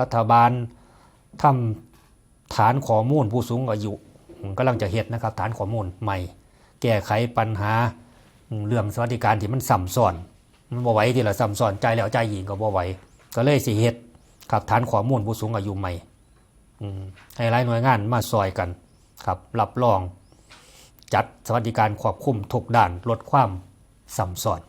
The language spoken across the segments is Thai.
รัฐบาลทำฐานข้อมูลผู้สูงอายุกำลังจะเฮ็ดนะครับฐานข้อมูลใหม่ แก้ไขปัญหาเรื่องสวัสดิการที่มันซ้ำซ้อนมันบ่ไหวที่ละซ้ำซ้อนใจแล้วใจายอีกก็บ่ไหวก็เลยสิเฮ็ดครับฐานข้อมูลผู้สูงอายุใหม่ให้หลายหน่วยงานมาซอยกันครับรับรอง จัดสวัสดิการควบคุมทุกด้านลดความสัมซ้อน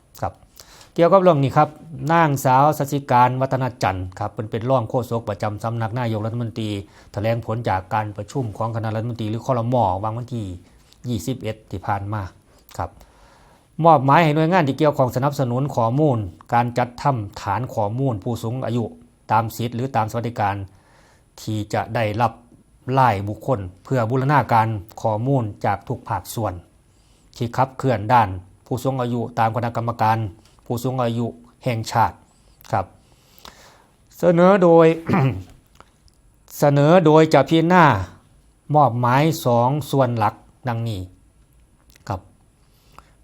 เกี่ยวกับเรื่องนี้ครับนางสาวสศิการวัฒนจันทร์ครับเป็นเป็นร่องโฆษกประจำสำนักนายกรัฐมนตรีแถลงผลจากการประชุมของคณะรัฐมนตรีหรือคอรมอวางวันที่ 21 ที่ผ่านมาครับมอบหมายให้หน่วยงานที่เกี่ยวของสนับสนุนข้อมูล การจัดทำฐานข้อมูล ผู้สูงอายุตามสิทธิ์หรือตามสวัสดิการ ที่จะได้รับไล่บุคคล เพื่อบูรณาการข้อมูลจากทุกภาคส่วน ที่ขับเคลื่อนด้าน ผู้สูงอายุตามคณะกรรมการ ผู้สูงอายุแห่งชาติครับเสนอโดยเสนอโดยจะพิจารณามอบหมายสองส่วนหลักดังนี้ครับ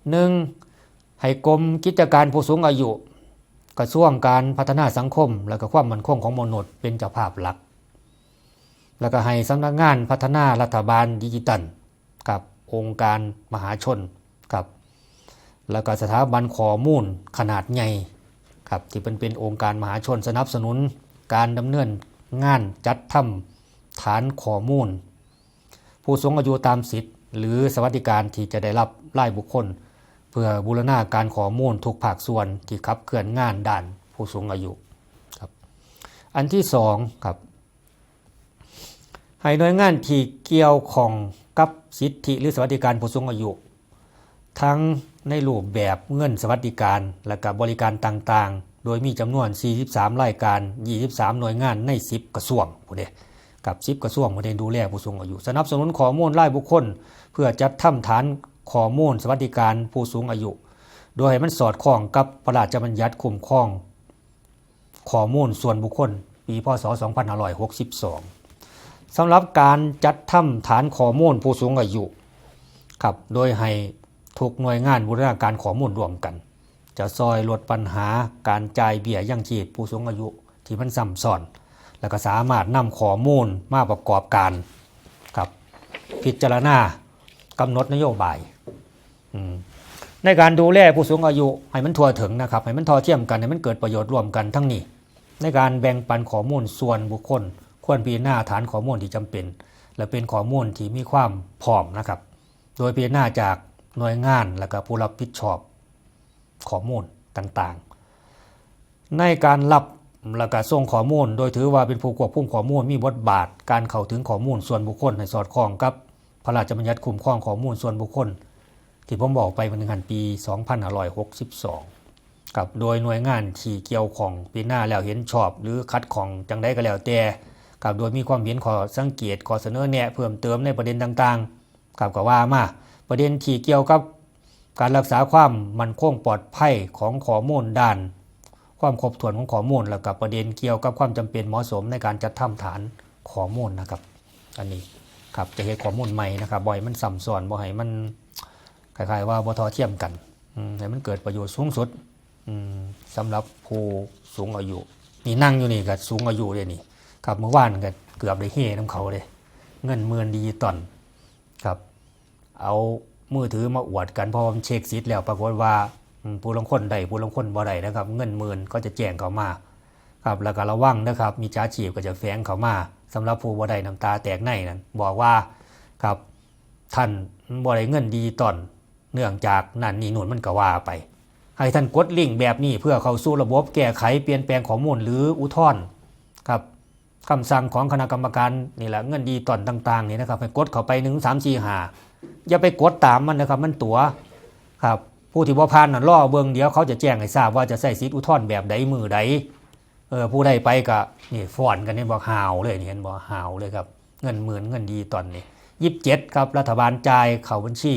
หนึ่งให้กรมกิจการผู้สูงอายุ กระทรวงการพัฒนาสังคม และก็ความมั่นคงของมนุษย์เป็นเจ้าภาพหลัก แล้วก็ให้สำนักงานพัฒนารัฐบาลดิจิตัลกับองค์การมหาชน แล้วก็สถาบันข้อมูลขนาดใหญ่ครับที่เป็นเป็นองค์การมหาชนสนับสนุน การดำเนินงานจัดทำฐานข้อมูล ผู้สูงอายุตามสิทธิ์ หรือสวัสดิการที่จะได้รับรายบุคคล เพื่อบูรณาการข้อมูลทุกภาคส่วนที่ขับเคลื่อนงานด้านผู้สูงอายุครับอันที่สองครับให้หน่วยงานที่เกี่ยวของกับสิทธิหรือสวัสดิการผู้สูงอายุ ทั้งในรูปแบบเงินสวัสดิการ และกับบริการต่างๆ โดยมีจำนวน 43 รายการ 23 หน่วยงานใน 10 กระทรวงผู้เดกับ 10 กระทรวงผู้เดดูแลผู้สูงอายุ สนับสนุนข้อมูลรายบุคคล เพื่อจัดทำฐานข้อมูลสวัสดิการผู้สูงอายุ โดยให้มันสอดคล้องกับพระราชบัญญัติคุ้มครองข้อมูลส่วนบุคคล ปีพศ 2562สำหรับการจัดทำฐานข้อมูลผู้สูงอายุครับโดยให้ ทุกหน่วยงานบูรณาการข้อมูลร่วมกัน จะซอยลดปัญหาการจ่ายเบี้ยยังชีพผู้สูงอายุที่มันซ้ำซ้อน แล้วก็สามารถนำข้อมูลมาประกอบการครับพิจารณากำหนดนโยบายในการดูแลผู้สูงอายุให้มันทั่วถึงนะครับให้มันทอเทียมกันให้มันเกิดประโยชน์ร่วมกันทั้งนี้ ในการแบ่งปันข้อมูลส่วนบุคคล ควรพิจารณาฐานข้อมูลที่จำเป็น และเป็นข้อมูลที่มีความพร้อมนะครับ โดยพิจารณาจาก หน่วยงานและก็ผู้รับผิดชอบข้อมูลต่างๆ ในการรับและก็ส่งข้อมูล โดยถือว่าเป็นผู้ควบคุมข้อมูลมีบทบาท การเข้าถึงข้อมูลส่วนบุคคลให้สอดคล้องกับพระราชบัญญัติคุ้มครองข้อมูลส่วนบุคคล ที่ผมบอกไปวันงานปี 2562กับโดยหน่วยงานที่เกี่ยวของปีหน้าแล้วเห็นชอบ หรือคัดของจังใดก็แล้วแต่กับโดยมีความเห็นขอสังเกตขอเสนอแนะเพิ่มเติมในประเด็นต่างๆกับก็ว่ามา ประเด็นที่เกี่ยวกับการรักษาความมั่นคงปลอดภัยของข้อมูลด้าน ความครบถ้วนของข้อมูลแล้วกับประเด็นเกี่ยวกับความจำเป็นเหมาะสมในการจัดทำฐานข้อมูลนะครับ อันนี้ครับจะเห็นข้อมูลใหม่นะครับบ่อยมันสัมซ้อนบ่ให้มันคล้ายๆว่าบ่ทอเทียมกันให้มันเกิดประโยชน์สูงสุดอืมสำหรับผู้สูงอายุนี่นั่งอยู่นี่ก็สูงอายุเลยนี่ครับเมื่อวานก็เกือบได้เฮ่น้ำเขาเลย เงินหมื่นดิจิตอลครับ เอามือถือมาอวดกันพอมเช็คซิทธิ์แล้วปรากฏว่าผู้ลงคนได้ผู้ลงคนบ่ได้นะครับ เงินหมื่นก็จะแจ้งเขามาครับแล้วก็ระวังนะครับ มีจ้าชีพก็จะแฝงเขามาสำหรับผู้บ่ได้น้ำตาแตกในนั้นบอกว่าครับท่านบ่ได้เงินดิจิตอลเนื่องจากนั่นนี่นู่นมันก็ว่าไป ให้ท่านกดลิงก์แบบนี้เพื่อเข้าสู่ระบบแก้ไขเปลี่ยนแปลงข้อมูลหรืออุทธรณ์ครับ คำสั่งของคณะกรรมการนี่แหละเงินดีตอนต่างๆนี่นะครับให้กดเข้าไปหนึ่งสามสี่หาอย่าไปกดตามมันนะครับ มันตัวครับ ผู้ที่ว่าผ่านน่ะล่อเบิงเดียวเขาจะแจ้งให้ทราบว่าจะใส่สิทธิอุทธรณ์แบบใดมือใดเออผู้ใดไปก็นี่ฟอนกันนี่บอกหาวเลยนี่เห็นบอกหาวเลยครับ เงินหมื่นเงินดีตอนนี้ยี่สิบเจ็ดครับรัฐบาลจ่ายเข้าบัญชี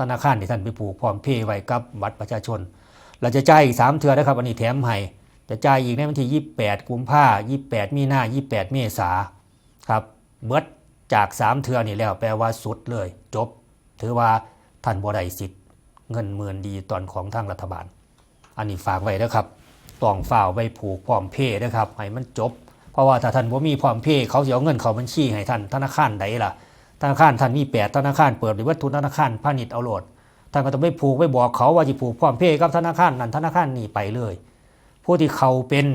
ธนาคารที่ท่านไปผูกพร้อมเพย์ไว้กับบัตรประชาชน เราจะจ่ายอีก3เทือนะครับอันนี้แถมให้ จะจ่ายอีกในวันที่ 28 กุมภา28 มีนา28 เมษาครับ เบิดจาก 3 เทือนี่แล้วแปลว่าสุดเลย จบ ถือว่าท่านบ่ได้สิทธิ์ เงินหมื่นดีตอนของทางรัฐบาล อันนี้ฝากไว้นะครับต้องฝ่าไว้ผูกพร้อมเพย์นะครับให้มันจบ เพราะว่าถ้าท่านบ่มีพร้อมเพย์เขาสิเอาเงินเขาบัญชีให้ท่านธนาคารใดล่ะ ธนาคารท่านมีแปดธนาคารเปิดหรือว่าทุนธนาคารพาณิชย์เอาโหลดท่านก็ต้องไปผูกไปบอกเขาว่าจะผูกพร้อมเพย์กับธนาคารนั้นธนาคารนี้ไปเลย ผู้ที่เขาเป็น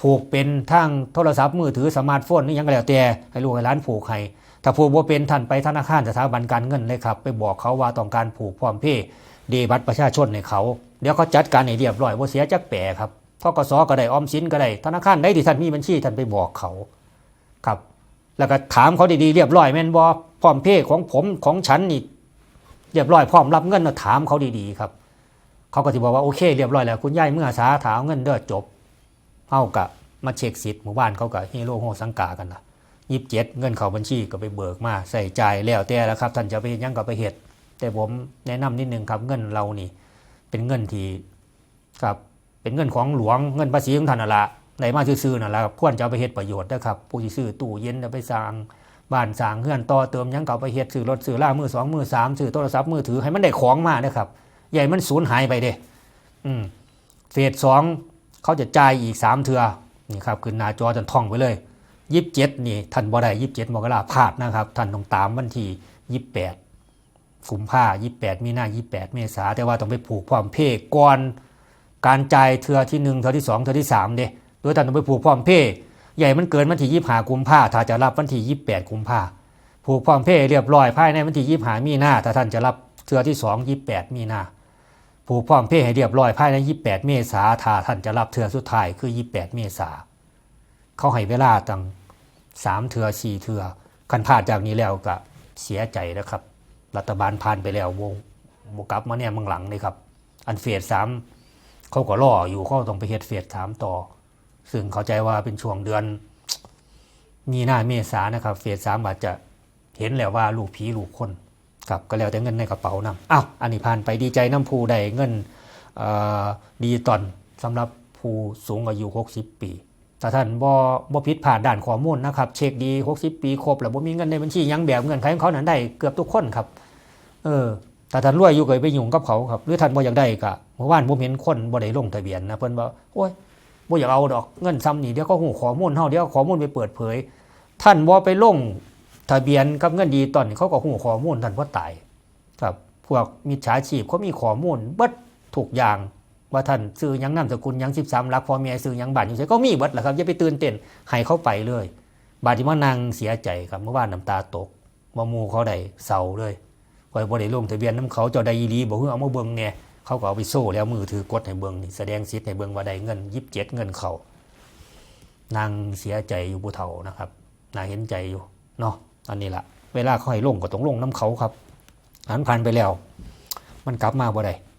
ผูกเป็นทางโทรศัพท์มือถือสมาร์ทโฟนนี่ยังก็แล้วแต่ให้ลูกให้ร้านผูกให้ถ้าผูกบ่าเป็นท่านไปธนาคารสถาบันการเงินเลยครับไปบอกเขาว่าต้องการผูกพร้อมเพย์เดบัตรประชาชนให้เขา เดี๋ยวเขาจัดการให้เรียบร้อยบ่าเสียจักแปรครับทกสก็ได้ออมสินก็ได้ธนาคารใดที่ท่านมีบัญชีท่านไปบอกเขาครับ แล้วก็ถามเขาดีๆเรียบร้อยแม่นบ่พร้อมเพย์ของผมของฉันนี่เรียบร้อยพร้อมรับเงินนะถามเขาดีๆครับ เขาก็จะบอกว่าโอเคเรียบร้อยแล้วคุณยายเมื่อสาถาเงินเด้อจบเอากะมาเช็คสิทธิ์หมู่บ้านเขากับฮีโร่โฮสังกากันละยี่สิบเจ็ดเงินเข้าบัญชีก็ไปเบิกมาใส่ใจแล้วแต่แล้วครับท่านจะไปเฮ็ดหยังก็ไปเฮ็ดแต่ผมแนะนำนิดนึงครับเงินเรานี่ เป็นเงินที่ครับเป็นเงินของหลวงเงินภาษีของท่านนั่นละในมาซื้อๆนั่นละควรจะเอาไปเฮ็ดประโยชน์นะครับผู้ที่ซื้อตู้เย็นไปสร้างบ้านสร้างเฮือนต่อเติมยังก็เอาไปเฮ็ดซื้อรถซื้อล่ามือสองมือสามซื้อโทรศัพท์มือถือให้มันได้ของมานะครับ ใหญ่มันสูญหายไปเด้อืมเฟสสองเขาจะจ่ายอีกสามเทือนี่ครับขึ้นหน้าจอจนท่องไปเลยยี่สิบเจ็ดนี่ท่านบ่ได้ยี่สิบเจ็ดมกราพลาดนะครับท่านต้องตามวันที่ยี่สิบแปดกุมภายี่สิบแปดมีนายี่สิบแปดเมษาแต่ว่าต้องไปผูกพร้อมเพย์ก่อนการจ่ายเทือที่หนึ่งเทือที่สองเทือที่สามเด้โดยท่านต้องไปผูกพร้อมเพย์ใหญ่มันเกินวันที่ยี่สิบห้ากุมภาถ้าจะรับวันที่ยี่สิบแปดกุมภาผูกพร้อมเพย์เรียบร้อยภายในวันที่ยี่สิบห้ามีนาถ้าท่านจะรับเทือที่สองยี่สิบแปดมีนา ผูกพร้อมเพย์ให้เรียบร้อยภายใน 28 เมษาถ้าท่านจะรับเทือสุดท้ายคือ 28 เมษาเขาให้เวลาตั้ง3เทือ4เทือคันพลาดจากนี้แล้วก็เสียใจนะครับ รัฐบาลผ่านไปแล้ววงบกลับมาเนี่ยมืองหลังเลยครับ อันเฟสสามเขาก็รออยู่เขาต้องไปเฮ็ดเฟสสามต่อ ซึ่งเข้าใจว่าเป็นช่วงเดือนมีนาเมษานะครับ เฟสสามอาจจะเห็นแล้วว่าลูกผีลูกคน ครับก็แล้วแต่เงินในกระเป๋านำอ้าวอันนี้ผ่านไปดีใจน้ำผู้ได้เงินดีตอนสำหรับผู้สูงอายุ 60 ปีถ้าท่านบ่บ่ผิดผ่านด่านข้อมูลนะครับ เช็คดี 60 ปีครบแล้วบ่มีเงินในบัญชียังแบบเงินไขของเขานั้นได้เกือบทุกคนครับ เออถ้าท่านรวยอยู่ก็ไปยุ่งกับเขาครับหรือท่านบ่อยากได้ก็เมื่อวานผมเห็นคนบ่ได้ลงทะเบียนนะเพิ่นว่าโอ้ยบ่อยากเอาดอกเงินซ้ำนี่เดี๋ยวเขาหูข้อมูลเฮาเดี๋ยวข้อมูลไปเปิดเผย ท่านบ่ไปลง ทะเบียนกับเงินดีตอนเขาก็หูข้อมูลท่านบ่ตาย ครับพวกมิจฉาชีพเขามีข้อมูลเบิดทุกอย่างว่าท่านซื้อยังนามสกุลยัง13หลักพ่อแม่ซื้อยังบ้านอยู่ไสก็มีเบิดแหละครับอย่าไปตื่นเต้นให้เขาไปเลย บาดที่มานั่งเสียใจครับเมื่อวานน้ำตาตกว่ามูเขาได้เศร้าเลยคอยบ่ได้ลงทะเบียนน้ำเขาเจ้าได้อีหลีบ่ฮือเอามาเบิ่งแหน่เขาก็เอาไปโซ่แล้วมือถือกดให้เบิ่งนี่แสดงสิทธิ์ให้เบิ่งว่าได้เงิน27เจ็ดเงินเขานางเสียใจอยู่ผู้เฒ่านะครับน่าเห็นใจอยู่เนาะ อันนี้ละเวลาเขาให้ลงก็ต้องลงน้ำเขาครับอันผ่านไปแล้ว มันกลับมาบ่ได้